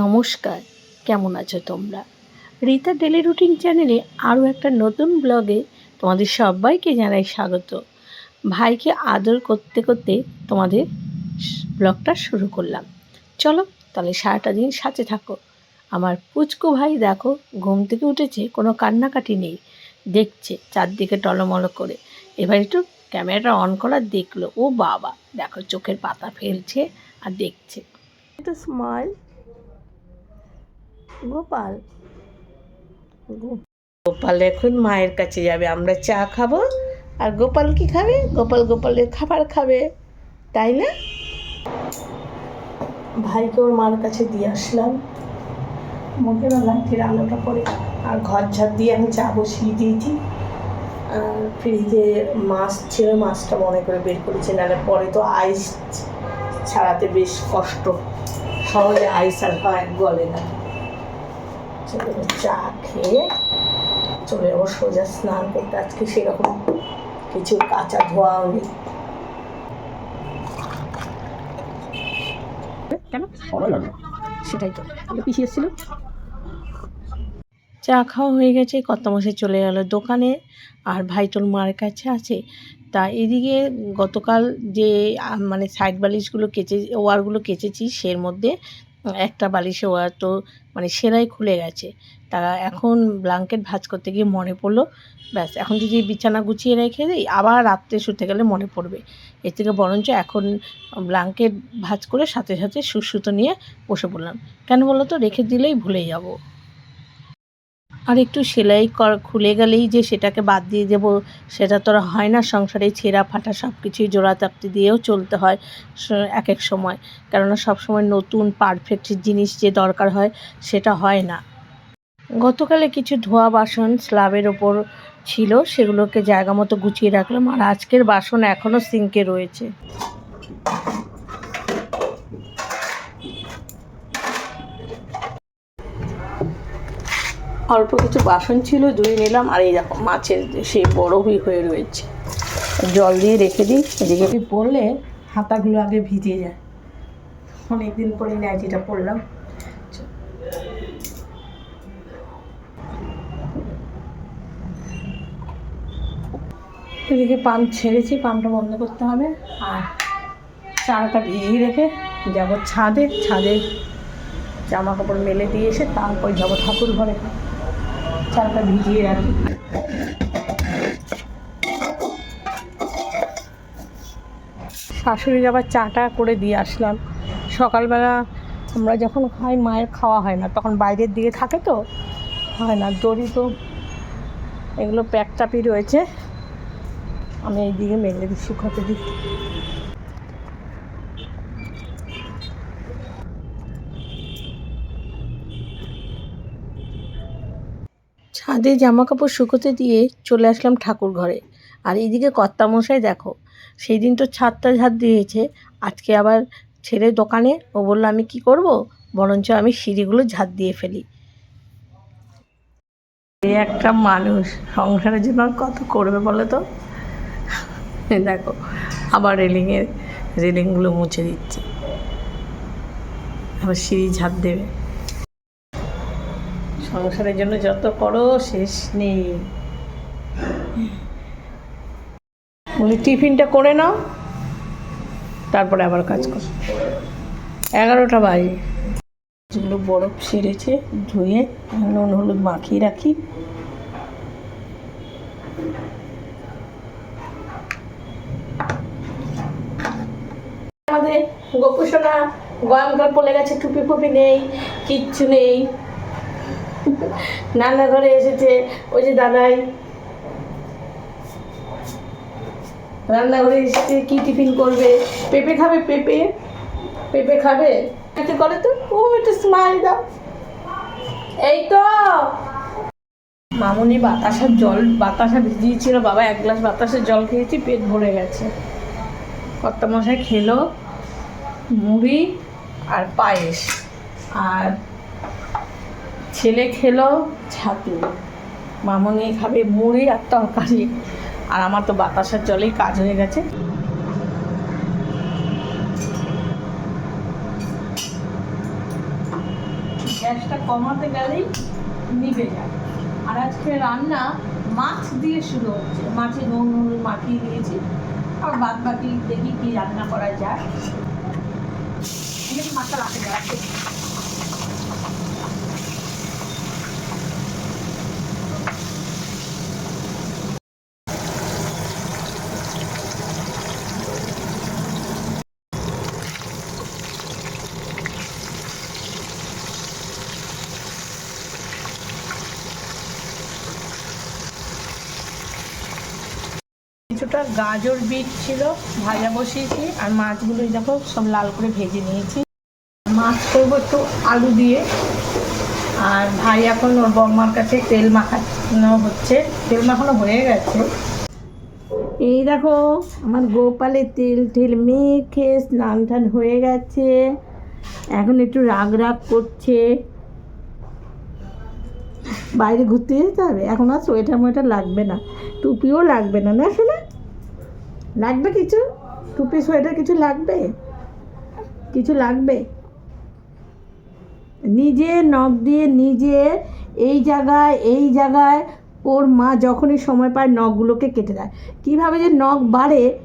নমস্কার, কেমন আছো তোমরা? রীতা ডেলি রুটিন চ্যানেলে আরও একটা নতুন ব্লগে তোমাদের সবাইকে জানাই স্বাগত। ভাইকে আদর করতে করতে তোমাদের ব্লগটা শুরু করলাম। চলো তাহলে সারাটা দিন সাথে থাকো। আমার পুচকু ভাই দেখো, ঘুম থেকে উঠেছে, কোনো কান্নাকাটি নেই। দেখছে, চারদিকে টলমল করে। এবার একটু ক্যামেরাটা অন করার দেখল। ও বাবা, দেখো চোখের পাতা ফেলছে আর দেখছে। স্মাইল গোপাল। গোপাল এখন মায়ের কাছে যাবে আমরা চা খাব। আর গোপাল কি খাবে? গোপাল গোপালের খাবার খাবে তাই না? ভাইকে ওর মার কাছে দিয়ে আসলাম। মুখে না লাঠির আলোটা পড়ে আর ঘর ঝাড় দিয়ে আমি চা বসিয়ে দিয়েছি। আর ফ্রিজে মাছ ছিল মাছটা মনে করে বের করেছি নাহলে পরে তো আইস ছাড়াতে বেশ কষ্ট। সহজে আইস আর হয় গলে না। চলে যাব চা খেয়ে চলে যাব সোজা স্নান করতে। আজকে সেরকম কিছু কাঁচা ধোয়াও নেই। কেন? সেটাই তো। পিছিয়ে এসেছিল? চা খাওয়া হয়ে গেছে কত মাসে চলে গেল দোকানে আর ভাই তোর মার কাছে আছে। তা এদিকে গতকাল যে মানে সাইড বালিশগুলো কেচে ওয়ারগুলো কেচেছি সের মধ্যে একটা বালিশে ওরা তো মানে সেরাই খুলে গেছে। তারা এখন ব্লাঙ্কেট ভাঁজ করতে গিয়ে মনে পড়ল, ব্যাস, এখন যদি বিছানা গুছিয়ে রেখে দিই, আবার রাত্রে শুতে গেলে মনে পড়বে। এর থেকে বরঞ্চ এখন ব্লাঙ্কেট ভাঁজ করে সাথে সাথে সুসুতো নিয়ে বসে পড়লাম। কেন বলো তো রেখে দিলেই ভুলে যাব। আর একটু সেলাই খুলে গেলেই যে সেটাকে বাদ দিয়ে দেবো, সেটা তো হয় না। সংসারে ছেঁড়া ফাটা সব কিছুই জোড়া চাপতে দিয়েও চলতে হয় এক এক সময়। কেননা সব সময় নতুন পারফেক্ট জিনিস যে দরকার হয়, সেটা হয় না। গতকালে কিছু ধোয়া বাসন স্ল্যাবের ওপর ছিল, সেগুলোকে জায়গা মতো গুছিয়ে রাখলাম। আর আজকের বাসন এখনও সিঙ্কে রয়েছে। অল্প কিছু বাসন ছিল, ধুয়ে নিলাম, আর এই দেখো মাছের সেই বড় হয়ে রয়েছে। জল দিয়ে রেখে দিই, এদিকে পড়লে হাতাগুলো আগে ভিজে যায়। অনেকদিন পরে নাইটিটা পরলাম এদিকে পাম্প ছেড়েছি পাম্পটা বন্ধ করতে হবে। আর চাটা ভিজিয়ে রেখে যাব ছাদে। ছাদে জামা কাপড় মেলে দিয়ে এসে তারপর যাব ঠাকুর ঘরে। চালটা ভিজিয়ে রাখি। শাশুড়ি আবার চাটা করে দিয়ে আসলাম। সকালবেলা আমরা যখন খাই, মায়ের খাওয়া হয় না। তখন বাইরের দিকে থাকে তো, হয় না। দড়ি তো, এগুলো প্যাক চাপি রয়েছে। আমি এই দিকে মেলে দিই শুকাতে দিই। ছাদে জামা কাপড় শুকোতে দিয়ে চলে আসলাম ঠাকুর ঘরে। আর এইদিকে কর্তামশাই দেখো সেই দিন তো ছাদটা ঝাড় দিয়েছে, আজকে আবার ছেলে দোকানে, ও বলল আমি কি করব? বরঞ্চ আমি সিঁড়িগুলো ঝাড় দিয়ে ফেলি। এই একটা মানুষ সংসারের জন্য কত করবে বলো তো? দেখো, আবার রেলিংয়ে রেলিংগুলো মুছে দিচ্ছে। আবার সিঁড়ি ঝাড় দেবে। সংসারের জন্য যত করো, শেষ নেই। বলি, টিফিনটা করে নাও, তারপরে আবার কাজ কর। এগারোটা বাজে। যেগুলো বরফ সেরেছে ধুয়ে নুন, হলুদ মাখিয়ে রাখি। আমাদের গোপুসোনা গয়ামকাল পড়ে গেছে টুপি ফুপি নেই, কিচ্ছু নেই। নানা ঘরে এসেছে, ওই যে দাদাই। রান্নাঘরে এসেছে, কি টিফিন করবে? পেঁপে খাবে, পেঁপে? পেঁপে খাবে? একটু করে তো, ও, একটু স্মাইল দাও। এই তো। মামুনি বাতাসার জল, বাতাসা ভিজিয়েছিল, বাবা, এক গ্লাস বাতাসের জল খেয়েছি, পেট ভরে গেছে। কর্তা মশাই খেলো, মুড়ি আর পায়েস। আর ছেলে খেলো, ছাতু। মামনি খাবে মুড়ি আর তরকারি। আর আমার তো বাতাসার জলেই কাজ হয়ে গেছে। গ্যাসটা কমাতে গেলেই নিভে যায়। আর আজকে রান্না মাছ দিয়ে শুরু হচ্ছে। মাছে নুন নুন মাখিয়ে দিয়েছি। আর বাদ বাকি দেখি কি রান্না করা যায়। এখানে মাছটা রাখে রাখে কিছুটা গাজর বিট ছিল, ভাজা বসিয়েছি, আর মাছগুলো দেখো সব লাল করে ভেজে নিয়েছি। মাছ করব একটু আলু দিয়ে। আর ভাই এখন ওর বম্মার কাছে তেল মাখানো হচ্ছে। তেল মাখানো হয়ে গেছে। এই দেখো, আমার গোপালের তেল টেল মেখে স্নান টান হয়ে গেছে। এখন একটু রাগ রাগ করছে। বাইরে ঘুরতে যেতে হবে? এখন আর সোয়েটার মোয়েটার লাগবে না। টুপিও লাগবে না না শোনা লাগবে কিছু? টুপি সোয়েটার কিছু লাগবে? কিছু লাগবে? নিজে নখ দিয়ে নিজে এই জায়গায় এই জায়গায় ওর মা যখনই সময় পায় নখগুলোকে কেটে দেয়। কীভাবে যে নখ বাড়ে,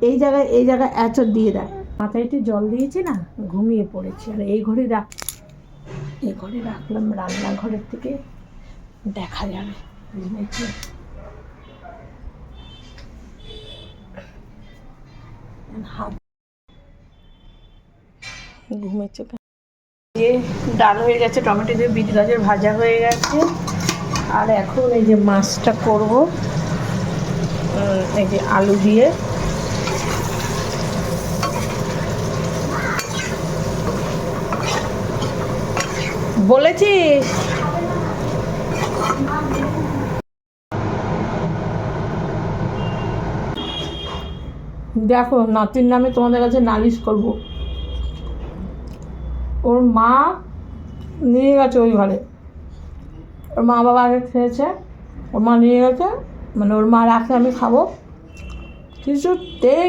এই জায়গায় এই জায়গায় এঁচড় দিয়ে দেয়। মাথায় একটু জল দিয়েছি না? ঘুমিয়ে পড়েছি। আর এই ঘরে রাখ, এই ঘরে রাখলাম রান্নাঘরের থেকে। দেখা যাবে। ঘুমেছে যে ডাল হয়ে গেছে টমেটো দিয়ে বিট গাজর ভাজা হয়ে গেছে। আর এখন এই যে মাছটা করব এই যে আলু দিয়ে। বলেছিস? দেখো, নাতির নামে তোমাদের কাছে নালিশ করব। ওর মা নিয়ে গেছে ওই ঘরে। ওর মা বাবা আগে খেয়েছে, ওর মা নিয়ে গেছে মানে ওর মা রাখে, আমি খাব। কিছুতেই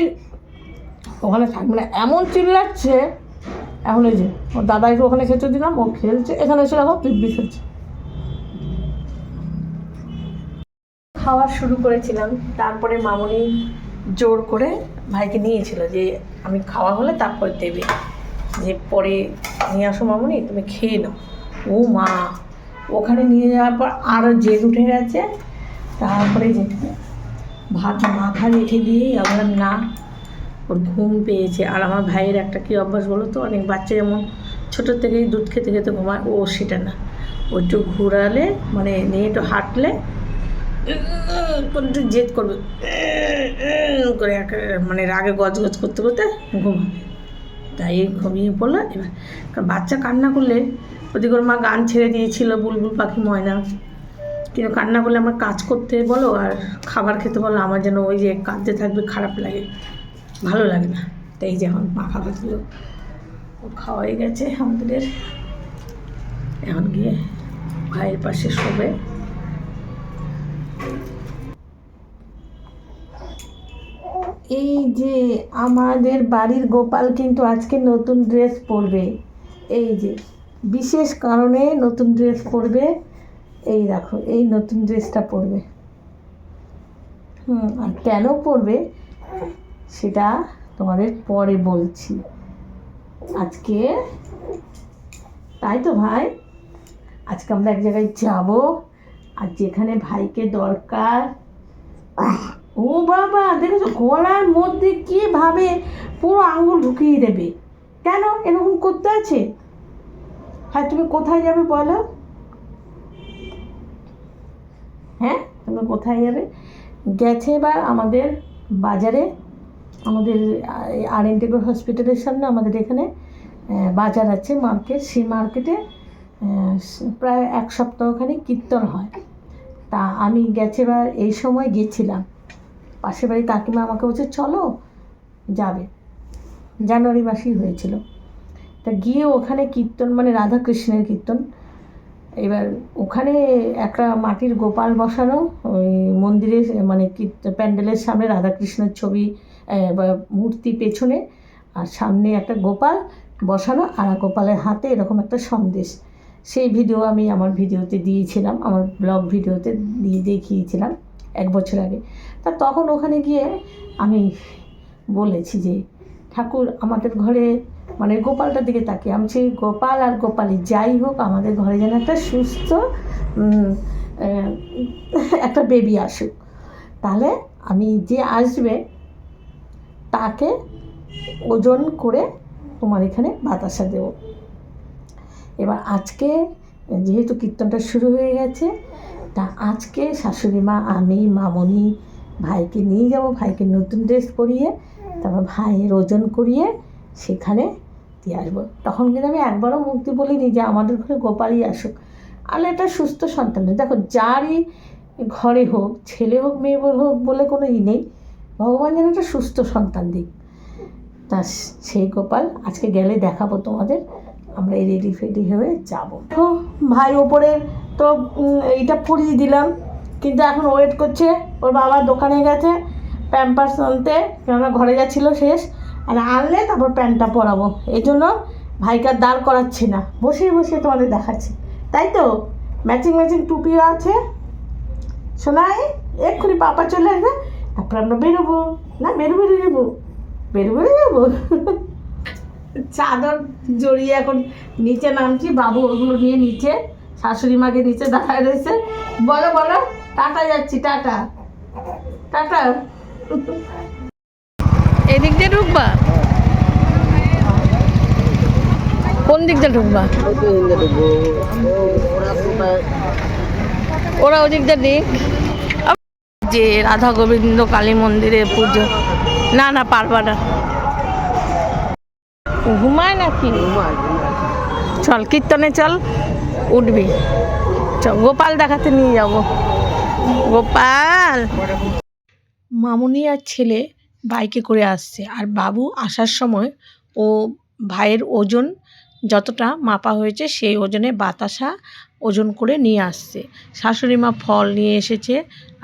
ওখানে থাকবে না এমন চিল্লাচ্ছে, এখন এই যে, ওর দাদাইকে ওখানে খেতে দিলাম, ও খেলছে, এখানে এসে দেখো দিব্যি খেলছে। খাওয়া শুরু করেছিলাম, তারপরে মামনি জোর করে ভাইকে নিয়েছিল যে, আমি খাওয়া হলে তারপর দেবে। যে পরে নিয়ে আসো মামনি, তুমি খেয়ে নাও। ও মা, ওখানে নিয়ে যাওয়ার পর আরও জেদ উঠে গেছে। তারপরে যে ভাত মাথা রেখে দিয়েই আমরা, না, ওর ঘুম পেয়েছে। আর আমার ভাইয়ের একটা কী অভ্যাস বলো তো? অনেক বাচ্চা যেমন ছোটোর থেকেই দুধ খেতে খেতে ঘুমায়, ও সেটা না। ও একটু ঘোরালে মানে নিয়ে একটু হাঁটলে একটু জেদ করবে। করে একে- মানে রাগে গজ গজ করতে করতে ঘুমাবে। তাই ঘুমিয়ে পড়ল। এবার কারণ বাচ্চা কান্না করলে ওদিকে ওর মা গান ছেড়ে দিয়েছিল, বুলবুল পাখি, ময়না। কিন্তু কান্না করলে আমার কাজ করতে বলো আর খাবার খেতে বলো, আমার যেন ওই যে কাঁদতে থাকবে, খারাপ লাগে। ভালো লাগে না। তাই যে এখন খাবার দিল। ও খাওয়াই গেছে আমাদের। এখন গিয়ে ভাইয়ের পাশে শোবে। এই যে আমাদের বাড়ির গোপাল কিন্তু আজকে নতুন ড্রেস পরবে। এই যে, বিশেষ কারণে নতুন ড্রেস পরবে। এই দেখো, এই নতুন ড্রেসটা পরবে। হুম, আর কেন পরবে সেটা তোমাদের পরে বলছি। আজকে, তাই তো ভাই? আজকে আমরা এক জায়গায় যাব। আর যেখানে ভাইকে দরকার ও বাবা, দেখেছ? গলার মধ্যে কীভাবে পুরো আঙুল ঢুকিয়ে দেবে? কেন? এরকম করতে আছে? হ্যাঁ তুমি কোথায় যাবে বলো? হ্যাঁ তুমি কোথায় যাবে? গেছে এবার আমাদের বাজারে, আমাদের আর এন টেগোর হসপিটালের সামনে আমাদের এখানে বাজার আছে মার্কেট সেই মার্কেটে প্রায় এক সপ্তাহখানি কীর্তন হয়। তা আমি গেছে এবার এই সময় গেছিলাম। পাশের বাড়ি কাকিমা আমাকে বলছে, চলো যাবে। জানুয়ারি মাসেই হয়েছিল। তা গিয়ে ওখানে কীর্তন মানে রাধা কৃষ্ণের কীর্তন। এবার ওখানে একটা মাটির গোপাল বসানো, ওই মন্দিরের মানে প্যান্ডেলের সামনে রাধাকৃষ্ণের ছবি মূর্তি পেছনে, আর সামনে একটা গোপাল বসানো, আর গোপালের হাতে এরকম একটা সন্দেশ। সেই ভিডিও আমি আমার ভিডিওতে দিয়েছিলাম, আমার ব্লগ ভিডিওতে দিয়ে দেখিয়েছিলাম। এক বছর আগে। তা তখন ওখানে গিয়ে আমি বলেছি যে, ঠাকুর, আমাদের ঘরে মানে গোপালটার দিকে তাকিয়ে, আমি সেই গোপাল আর গোপালি যাই হোক, আমাদের ঘরে যেন একটা সুস্থ একটা বেবি আসুক। তাহলে আমি যে আসবে, তাকে ওজন করে তোমার এখানে বাতাসা দেবো। এবার আজকে যেহেতু কীর্তনটা শুরু হয়ে গেছে তা আজকে শাশুড়ি মা, আমি, মামনি, ভাইকে নিয়ে যাব, ভাইকে নতুন ড্রেস পরিয়ে, তারপর ভাইয়ের ওজন করিয়ে সেখানে দিয়ে আসব। তখন কিন্তু আমি একবারও মুক্তি বলিনি যে আমাদের ঘরে গোপালই আসুক। আর একটা সুস্থ সন্তান দেখো, যারই ঘরে হোক, ছেলে হোক, মেয়ে হোক বলে কোনো ই নেই। ভগবান যেন একটা সুস্থ সন্তান দিক। তা সেই গোপাল আজকে গেলে দেখাবো তোমাদের। আমরা এই রেডি ফেডি হয়ে যাব। তো ভাই ওপরে তো এইটা পরিয়ে দিলাম। কিন্তু এখন ওয়েট করছে। ওর বাবা দোকানে গেছে প্যাম্পার্স আনতে। কেননা ঘরে যাচ্ছিল শেষ। আর আনলে তারপর প্যান্টটা পরাবো। এই জন্য ভাইকে আর দাঁড় করাচ্ছি না। বসে বসে তোমাদের দেখাচ্ছি। তাই তো? ম্যাচিং ম্যাচিং টুপিও আছে। শোনাই এক্ষুনি পাপা চলে আসবে। তারপর আমরা বেরোবো। না বেরো বেরো যাব বেরো বেরো যাব চাদর জড়িয়ে এখন নিচে নামছি। বাবু ওগুলো নিয়ে নিচে শাশুড়ি মাকে নিচে দাঁড়ায় রয়েছে। বলো বলো। টাটা যাচ্ছি টাটা। টাটা। এদিক দিয়ে ঢুকবা? কোন দিক দিয়ে ঢুকবা? ওরা ওদিক দিয়ে দিক। যে রাধা গোবিন্দ কালী মন্দিরে পুজো। না না পারবা না। ঘুমায় নাকি? চল কীর্তনে চল। উঠবি। গোপাল দেখাতে নিয়ে যাব। গোপাল! মামুনি আর ছেলে বাইকে করে আসছে, আর বাবু আসার সময় ও ভাইয়ের ওজন যতটা মাপা হয়েছে, সেই ওজনে বাতাসা ওজন করে নিয়ে আসছে। শাশুড়ি মা ফল নিয়ে এসেছে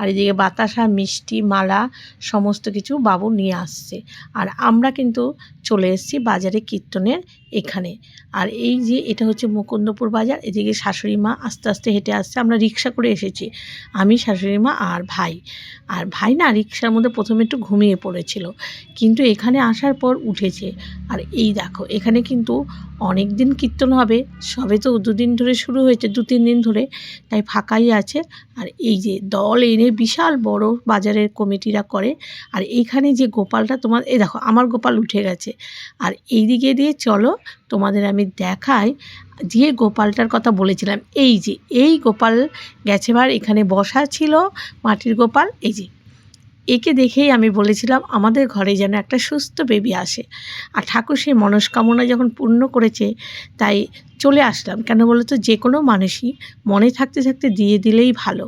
আর এদিকে বাতাসা, মিষ্টি, মালা সমস্ত কিছু বাবু নিয়ে আসছে। আর আমরা কিন্তু চলে এসেছি বাজারে কীর্তনের এখানে। আর এই যে এটা হচ্ছে মুকুন্দপুর বাজার, এদিকে শাশুড়ি মা আস্তে আস্তে হেঁটে আসছে। আমরা রিক্সা করে এসেছি, আমি, শাশুড়ি মা আর ভাই। আর ভাই না রিক্সার মধ্যে প্রথমে একটু ঘুমিয়ে পড়েছিল, কিন্তু এখানে আসার পর উঠেছে। আর এই দেখো, এখানে কিন্তু অনেক দিন কীর্তন হবে, সবে তো দুদিন ধরে শুরু হয়েছে দু তিন দিন ধরে, তাই ফাঁকাই আছে। আর এই যে দল এনে বিশাল বড় বাজারের কমিটিরা করে। আর এইখানে যে গোপালটা তোমার, এই দেখো, আমার গোপাল উঠে গেছে। আর এই দিকে দিয়ে চলো, তোমাদের আমি দেখাই যে গোপালটার কথা বলেছিলাম। এই যে, এই গোপাল গেছেবার এখানে বসা ছিল মাটির গোপাল, এই যে। একে দেখেই আমি বলেছিলাম, আমাদের ঘরে যেন একটা সুস্থ বেবি আসে। আর ঠাকুর সেই মনস্কামনা যখন পূর্ণ করেছে, তাই চলে আসলাম। কেন বলো তো, যে কোনো মানুষই মনে থাকতে থাকতে দিয়ে দিলেই ভালো।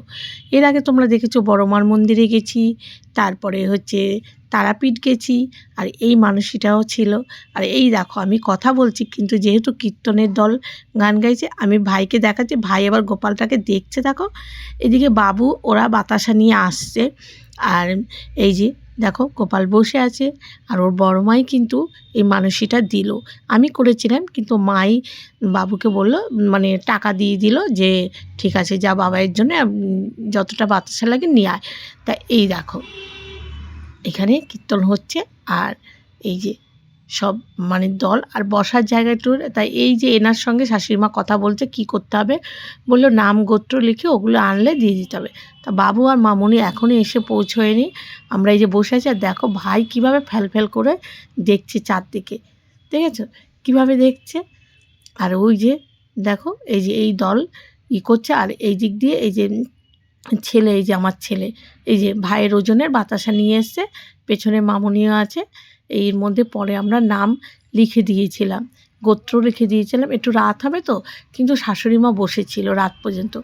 এর আগে তোমরা দেখেছ বড়মার মন্দিরে গেছি, তারপরে হচ্ছে তারাপীঠ গেছি, আর এই মানসীটাও ছিল। আর এই দেখো, আমি কথা বলছি, কিন্তু যেহেতু কীর্তনের দল গান গাইছে, আমি ভাইকে দেখাচ্ছি। ভাই আবার গোপালটাকে দেখছে, দেখো। এদিকে বাবু, ওরা বাতাসা নিয়ে আসছে। আর এই যে দেখো, গোপাল বসে আছে আর ওর বড় মাই কিন্তু এই মানসীটা দিল। আমি করেছিলাম, কিন্তু মাই বাবুকে বলল মানে টাকা দিয়ে দিল যে, ঠিক আছে, যা বাবাইয়ের জন্য যতটা বাতাসা লাগে নিয়ে আয়। তা এই দেখো, এখানে কীর্তন হচ্ছে আর এই যে সব মানে দল আর বসার জায়গাটুর তাই এই যে এনার সঙ্গে শাশুড়ি মা কথা বলছে কি করতে হবে, বলল নাম গোত্র লিখে ওগুলো আনলে দিয়ে দিতে হবে। তা বাবু আর মামুনি এখনও এসে পৌঁছয়নি, আমরা এই যে বসে আছি আর দেখো ভাই কীভাবে ফ্যাল ফ্যাল করে দেখছে চারদিকে ঠিক আছে কীভাবে দেখছে? আর ওই যে দেখো এই যে এই দল ই করছে আর এই দিক দিয়ে এই যে ছেলে, এই যে আমার ছেলে, এই যে ভাইয়ের ওজনের বাতাসা নিয়ে এসছে, পেছনে মামুনিও আছে এর মধ্যে পরে আমরা নাম লিখে দিয়েছিলাম, গোত্র লিখে দিয়েছিলাম। একটু রাত হবে তো, কিন্তু শাশুড়ি মা বসেছিল রাত পর্যন্ত।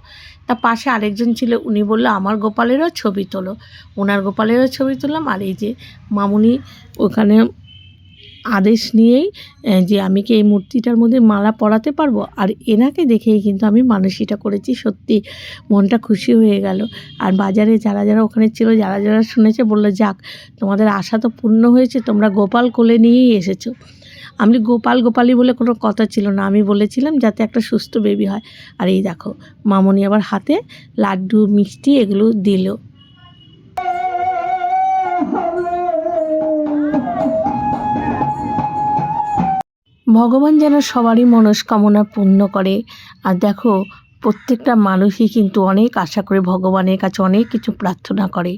তা পাশে আরেকজন ছিল, উনি বলল, আমার গোপালেরও ছবি তোলো। ওনার গোপালেরও ছবি তুললাম, আর এই যে মামুনি ওখানে আদেশ নিয়েই যে আমি কি এই মূর্তিটার মধ্যে মালা পরাতে পারব? আর এনাকে দেখেই কিন্তু আমি মানসিটা করেছি, সত্যি মনটা খুশি হয়ে গেল। আর বাজারে যারা যারা ওখানে ছিল, যারা যারা শুনেছে, বলল, যাক, তোমাদের আশা তো পূর্ণ হয়েছে, তোমরা গোপাল কোলে নিয়েই এসেছ। আমি গোপাল গোপালি বলে কোনো কথা ছিল না। আমি বলেছিলাম, যাতে একটা সুস্থ বেবি হয়। আর এই দেখো, মামনি আবার হাতে লাড্ডু, মিষ্টি এগুলো দিল। ভগবান যেন সবারই মনস্কামনা পূর্ণ করে। আর দেখো, প্রত্যেকটা মানুষই কিন্তু অনেক আশা করে ভগবানের কাছে অনেক কিছু প্রার্থনা করে।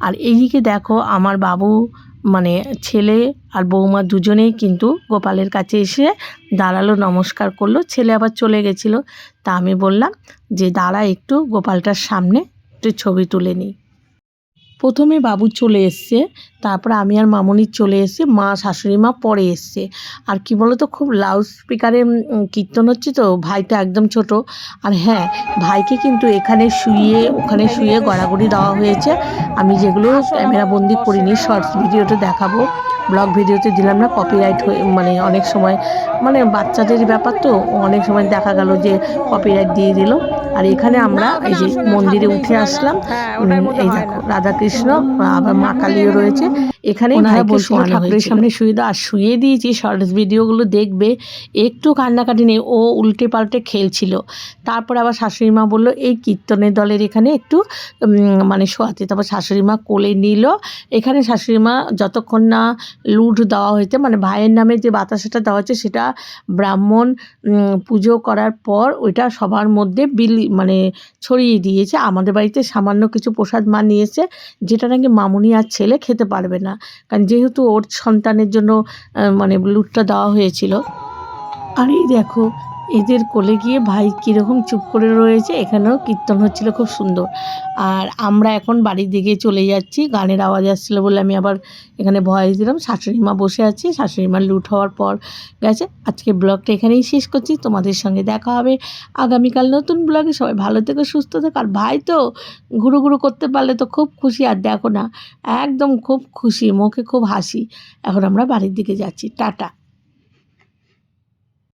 আর এইদিকে দেখো, আমার বাবু মানে ছেলে আর বৌমা দুজনেই কিন্তু গোপালের কাছে এসে দাঁড়াল, নমস্কার করল। ছেলে আবার চলে গেছিল। তা আমি বললাম যে, দাঁড়া একটু, গোপালটার সামনে একটু ছবি তুলে নিই। প্রথমে বাবু চলে এসছে, তারপরে আমি আর মামনি চলে এসেছি, মা, শাশুড়ি মা পরে এসছে। আর কি বলো তো খুব লাউড স্পিকারে কীর্তন হচ্ছে তো, ভাইটা একদম ছোট। আর হ্যাঁ ভাইকে কিন্তু এখানে শুয়ে ওখানে শুয়ে গড়াগড়ি দেওয়া হয়েছে। আমি যেগুলো ক্যামেরা বন্দি করিনি শর্টস ভিডিওটা দেখাবো। ব্লগ ভিডিওতে দিলাম না কপিরাইট হয়ে মানে অনেক সময় মানে বাচ্চাদের ব্যাপার তো অনেক সময় দেখা গেল যে কপিরাইট দিয়ে দিল। আর এখানে আমরা এই যে মন্দিরে উঠে আসলাম। এই দেখো রাধাকৃষ্ণ আবার মা কালীও রয়েছে। এখানে বলছিল ঠাকুরের সামনে শুয়ে দাও আর শুয়ে দিয়েছি শর্টস ভিডিওগুলো দেখবে একটু কান্নাকাটি নেই ও উল্টে পাল্টে খেলছিল। তারপর আবার শাশুড়ি মা বলল এই কীর্তনের দলের এখানে একটু মানে শোয়াতে। তারপর শাশুড়ি মা কোলে নিল। এখানে শাশুড়ি মা যতক্ষণ না লুট দেওয়া হয়েছে মানে ভাইয়ের নামে যে বাতাসাটা দেওয়া হয়েছে সেটা ব্রাহ্মণ পুজো করার পর ওইটা সবার মধ্যে বিলি মানে ছড়িয়ে দিয়েছে। আমাদের বাড়িতে সামান্য কিছু প্রসাদ মা নিয়েছে যেটা নাকি মামুনি আর ছেলে খেতে পারবে না। কারণ যেহেতু ওর সন্তানের জন্য মানে লুটটা দেওয়া হয়েছিল। আর এই দেখো এদের কোলে গিয়ে, ভাই, কীরকম চুপ করে রয়েছে? এখানেও কীর্তন হচ্ছিল খুব সুন্দর। আর আমরা এখন বাড়ির দিকে চলে যাচ্ছি। গানের আওয়াজ আসছিল বলে আমি আবার এখানে ভয়েস দিলাম। শাশুড়ি মা বসে আছি। শাশুড়ি মা লুট হওয়ার পর গেছে। আজকে ব্লগটা এখানেই শেষ করছি। তোমাদের সঙ্গে দেখা হবে আগামীকাল নতুন ব্লগে। সবাই ভালো থেকো, সুস্থ থেকো। আর ভাই তো ঘুরু ঘুরু করতে পারলে তো খুব খুশি। আর দেখো না, একদম খুব খুশি, মুখে খুব হাসি। এখন আমরা বাড়ির দিকে যাচ্ছি। টাটা।